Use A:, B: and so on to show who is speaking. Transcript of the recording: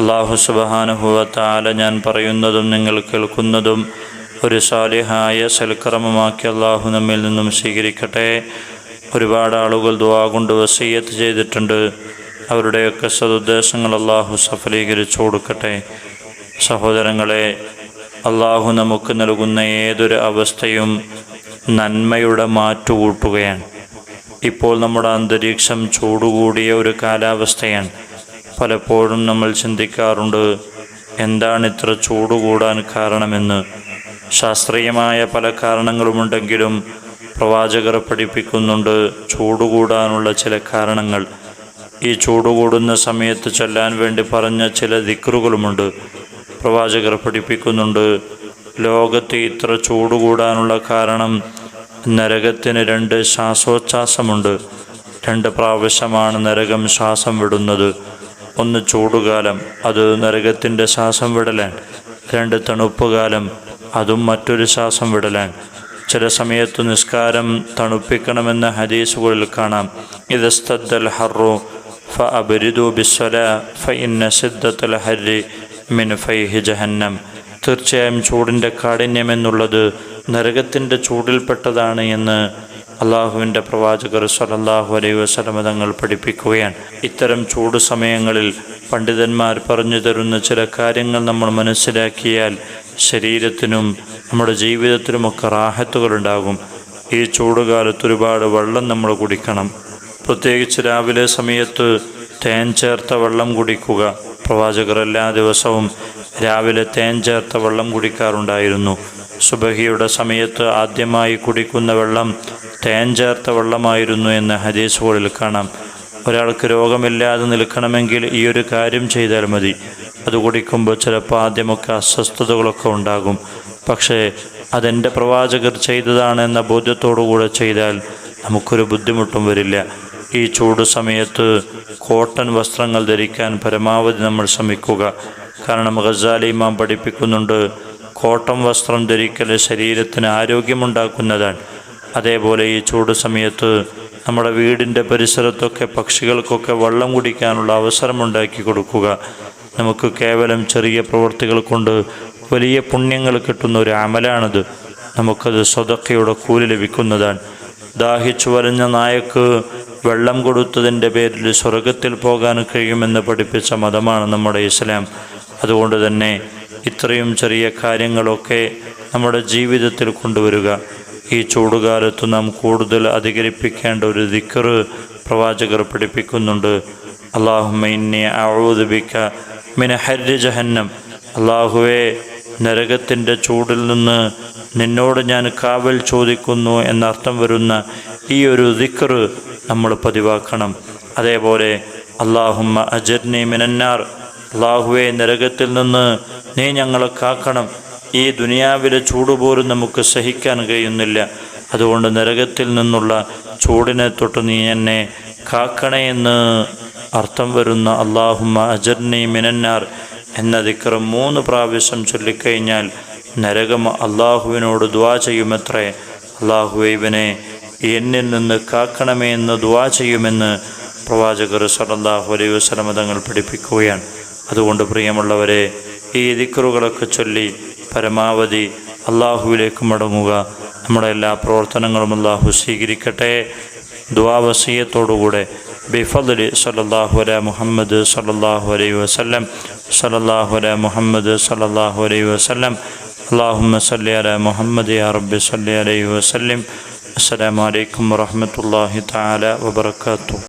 A: അള്ളാഹു സുബഹാനുഭവത്താല ഞാൻ പറയുന്നതും നിങ്ങൾ കേൾക്കുന്നതും ഒരു സാലിഹായ സൽക്രമമാക്കി അള്ളാഹു നമ്മിൽ നിന്നും സ്വീകരിക്കട്ടെ. ഒരുപാട് ആളുകൾ ദുവാ കൊണ്ട് വസീയത്ത് ചെയ്തിട്ടുണ്ട്. അവരുടെയൊക്കെ സതുദ്ദേശങ്ങൾ അള്ളാഹു സഫലീകരിച്ചു കൊടുക്കട്ടെ. സഹോദരങ്ങളെ അള്ളാഹു നമുക്ക് നൽകുന്ന ഏതൊരു അവസ്ഥയും നന്മയുടെ മാറ്റുകൂട്ടുകയാണ് ഇപ്പോൾ നമ്മുടെ അന്തരീക്ഷം ചൂടുകൂടിയ ഒരു കാലാവസ്ഥയാണ്. പലപ്പോഴും നമ്മൾ ചിന്തിക്കാറുണ്ട് എന്താണ് ഇത്ര ചൂട് കൂടാൻ കാരണമെന്ന്. ശാസ്ത്രീയമായ പല കാരണങ്ങളുമുണ്ടെങ്കിലും പ്രവാചകർ പഠിപ്പിക്കുന്നുണ്ട് ചൂട് കൂടാനുള്ള ചില കാരണങ്ങൾ. ഈ ചൂട് കൂടുന്ന സമയത്ത് ചൊല്ലാൻ വേണ്ടി പറഞ്ഞ ചില ദിക്റുകളുമുണ്ട്. പ്രവാചകർ പഠിപ്പിക്കുന്നുണ്ട് ലോകത്ത് ഇത്ര ചൂട് കൂടാനുള്ള കാരണം നരകത്തിന് രണ്ട് ശ്വാസോച്ഛ്വാസമുണ്ട് രണ്ട് പ്രാവശ്യമാണ് നരകം ശ്വാസം വിടുന്നത്. ഒന്ന് ചൂടുകാലം അത് നരകത്തിന്റെ ശ്വാസം വിടലാൻ. രണ്ട് തണുപ്പുകാലം അതും മറ്റൊരു ശ്വാസം വിടലാൻ. ചില സമയത്ത് നിസ്കാരം തണുപ്പിക്കണമെന്ന ഹദീസുകളിൽ കാണാം. ഇതസ്തദ്ദൽ ഹറു ഫ അബരിദു ബിസ്വല ഫ ഇന്ന സിദ്ധത്തൽ ഹരി മിൻ ഫൈഹി ജഹന്നം. തീർച്ചയായും ചൂടിന്റെ കാഠിന്യം എന്നുള്ളത് നരകത്തിന്റെ ചൂടിൽപ്പെട്ടതാണ് എന്ന് അള്ളാഹുവിന്റെ പ്രവാചകർ സലല്ലാഹു അലൈഹി വസലമ തങ്ങൾ പഠിപ്പിക്കുകയാണ്. ഇത്തരം ചൂട് സമയങ്ങളിൽ പണ്ഡിതന്മാർ പറഞ്ഞു തരുന്ന ചില കാര്യങ്ങൾ നമ്മൾ മനസ്സിലാക്കിയാൽ ശരീരത്തിനും നമ്മുടെ ജീവിതത്തിനുമൊക്കെ റാഹത്തുകളുണ്ടാകും. ഈ ചൂട് കാലത്ത് ഒരുപാട് വെള്ളം നമ്മൾ കുടിക്കണം. പ്രത്യേകിച്ച് രാവിലെ സമയത്ത് തേൻ ചേർത്ത വെള്ളം കുടിക്കുക. പ്രവാചകർ എല്ലാ ദിവസവും രാവിലെ തേൻ ചേർത്ത വെള്ളം കുടിക്കാറുണ്ടായിരുന്നു. സുബഹിയുടെ സമയത്ത് ആദ്യമായി കുടിക്കുന്ന വെള്ളം തേൻ ചേർത്ത വെള്ളമായിരുന്നു എന്ന് ഹദീസുകളിൽ കാണാം. ഒരാൾക്ക് രോഗമില്ലാതെ നിൽക്കണമെങ്കിൽ ഈ ഒരു കാര്യം ചെയ്താൽ മതി. അത് കുടിക്കുമ്പോൾ ചിലപ്പോൾ ആദ്യമൊക്കെ അസ്വസ്ഥതകളൊക്കെ ഉണ്ടാകും. പക്ഷേ അതെന്റെ പ്രവാചകർ ചെയ്തതാണ് എന്ന ബോധ്യത്തോടുകൂടെ ചെയ്താൽ നമുക്കൊരു ബുദ്ധിമുട്ടും വരില്ല. ഈ ചൂട് സമയത്ത് കോട്ടൺ വസ്ത്രങ്ങൾ ധരിക്കാൻ പരമാവധി നമ്മൾ ശ്രമിക്കുക. കാരണം ഗസാലി ഇമാം പഠിപ്പിക്കുന്നുണ്ട് കോട്ടൺ വസ്ത്രം ധരിക്കൽ ശരീരത്തിന് ആരോഗ്യമുണ്ടാക്കുന്നതാണ്. അതേപോലെ ഈ ചൂട് സമയത്ത് നമ്മുടെ വീടിന്റെ പരിസരത്തൊക്കെ പക്ഷികൾക്കൊക്കെ വെള്ളം കുടിക്കാനുള്ള അവസരമുണ്ടാക്കി കൊടുക്കുക. നമുക്ക് കേവലം ചെറിയ പ്രവൃത്തികൾ കൊണ്ട് വലിയ പുണ്യങ്ങൾ കിട്ടുന്ന ഒരു അമലാണിത്. നമുക്കത് സ്വതക്കയുടെ കൂലി ലഭിക്കുന്നതാണ്. ദാഹിച്ചു വരഞ്ഞ നായക്ക് വെള്ളം കൊടുത്തതിന്റെ പേരിൽ സ്വർഗത്തിൽ പോകാൻ കഴിയുമെന്ന് പഠിപ്പിച്ച മതമാണ് നമ്മുടെ ഇസ്ലാം. അതുകൊണ്ട് തന്നെ ഇത്രയും ചെറിയ കാര്യങ്ങളൊക്കെ നമ്മുടെ ജീവിതത്തിൽ കൊണ്ടുവരിക. ഈ ചൂടുകാലത്ത് നാം കൂടുതൽ അധികരിപ്പിക്കേണ്ട ഒരു ദിക്കർ പ്രവാചകർ പഠിപ്പിക്കുന്നുണ്ട്. അള്ളാഹുമൈന്യ ആഴോദിപ്പിക്ക മിന ഹരി ജഹന്നം. അള്ളാഹുവെ നരകത്തിന്റെ ചൂടിൽ നിന്ന് നിന്നോട് ഞാൻ കാവൽ ചോദിക്കുന്നു എന്നർത്ഥം വരുന്ന ഈ ഒരു ദിക്കർ നമ്മൾ പതിവാക്കണം. അതേപോലെ അള്ളാഹുമ്മ അജർനി മിനന്നാർ. അള്ളാഹുവെ നരകത്തിൽ നിന്ന് നീ ഞങ്ങളെ കാക്കണം. ഈ ദുനിയാവിലെ ചൂട് പോലും നമുക്ക് സഹിക്കാൻ കഴിയുന്നില്ല. അതുകൊണ്ട് നരകത്തിൽ നിന്നുള്ള ചൂടിനെ തൊട്ട് നീ എന്നെ കാക്കണേ എന്ന് അർത്ഥം വരുന്ന അള്ളാഹുമ അജർനി മിനന്നാർ എന്ന ദിക്കറ് മൂന്ന് പ്രാവശ്യം ചൊല്ലിക്കഴിഞ്ഞാൽ നരകം അള്ളാഹുവിനോട് ദ്വാ ചെയ്യുമത്രേ. അള്ളാഹു ഇവനെ എന്നിൽ നിന്ന് കാക്കണമേ എന്ന് ദ്വാ ചെയ്യുമെന്ന് പ്രവാചകർ സലല്ലാഹു അലൈഹി വസ്ലമതങ്ങൾ പഠിപ്പിക്കുകയാണ്. അതുകൊണ്ട് പ്രിയമുള്ളവരെ ഈ ദിക്കറുകളൊക്കെ ചൊല്ലി പരമാവധി അള്ളാഹുവിലേക്ക് മടങ്ങുക. നമ്മുടെ എല്ലാ പ്രവർത്തനങ്ങളും അള്ളാഹു സ്വീകരിക്കട്ടെ. ദ്വാവസീയത്തോടുകൂടെ ബിഫദലി സലല്ലാഹു അല മുഹമ്മദ് സലല്ലാഹു അലൈ വസ്ലം സലല്ലാഹു അല മുഹമ്മദ് സലല്ലാഹു അലൈ വസ്ലം അള്ളാഹുമ്മ സല്ലി അല മുഹമ്മദ് യാ റബ്ബി സല്ലി അലൈഹി വസ്ലിം അസ്സലാമലൈക്കും വറഹമത്തല്ലാഹി താല വബർക്കാത്തു